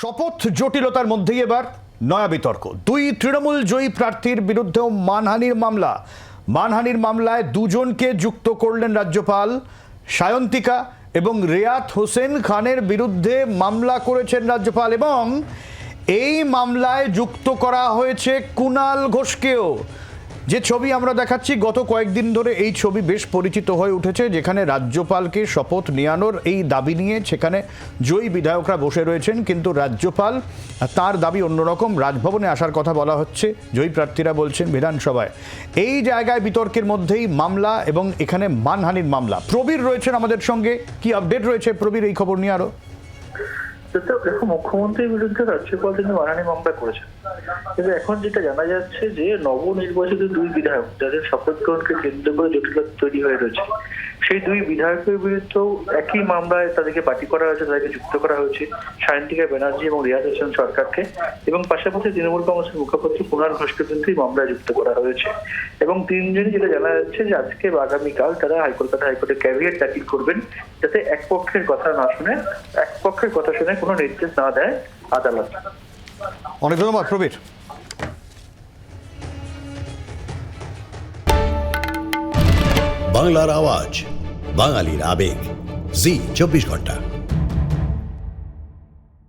শপথ জটিলতার মধ্যেই এবার নয়া বিতর্ক। দুই তৃণমূল জয়ী প্রার্থীর বিরুদ্ধেও মানহানির মামলা। মানহানির মামলায় দুজনকে যুক্ত করলেন রাজ্যপাল সায়ন্তিকা এবং রেয়াত হোসেন খানের বিরুদ্ধে মামলা করেছেন রাজ্যপাল এবং এই মামলায় যুক্ত করা হয়েছে কুনাল ঘোষকেও। যে ছবি আমরা দেখাচ্ছি, গত কয়েকদিন ধরে এই ছবি বেশ পরিচিত হয়ে উঠেছে, যেখানে রাজ্যপালকে শপথ নেওয়ানোর এই দাবি নিয়ে সেখানে জয়ী বিধায়করা বসে রয়েছেন। কিন্তু রাজ্যপাল, তার দাবি অন্যরকম, রাজভবনে আসার কথা বলা হচ্ছে। জয়ী প্রার্থীরা বলছেন, বিধানসভায় এই জায়গায় বিতর্কের মধ্যেই মামলা এবং এখানে মানহানির মামলা। প্রবীর রয়েছেন আমাদের সঙ্গে। কি আপডেট রয়েছে প্রবীর, এই খবর নিয়ে আরও? দেখো মুখ্যমন্ত্রীর বিরুদ্ধে রাজ্যপাল তিনি মানহানি মামলা করেছেন। কিন্তু এখন যেটা জানা যাচ্ছে যে নবনির্বাচিত দুই বিধায়ক যাদের শপথ গ্রহণকে কেন্দ্র করে জটিলতা তৈরি হয়ে রয়েছে, সেই দুই বিধায়কের বিরুদ্ধেও একই মামলায় তাদেরকে বাটি করা হয়েছে, তাদেরকে যুক্ত করা হয়েছে সায়ন্তিকা ব্যানার্জি এবং রিয়াজ হোসেন সরকারকে এবং পাশাপাশি তৃণমূল কংগ্রেসের মুখপাত্র কুনাল ঘোষকে কিন্তু এই মামলায় যুক্ত করা হয়েছে। এবং তিনজনই যেটা জানা যাচ্ছে যে আজকে বা আগামীকাল তারা হাইকোর্ট হাইকোর্টে ক্যাভিয়েট দাখিল করবেন, যাতে এক পক্ষের কথা না শুনে, এক পক্ষের কথা শুনে কোনো নির্দেশ না দেয় আদালত অনেক ধন্যবাদ প্রবীর। বাংলার আওয়াজ বাঙালির আবেগ। জি চব্বিশ ঘণ্টা।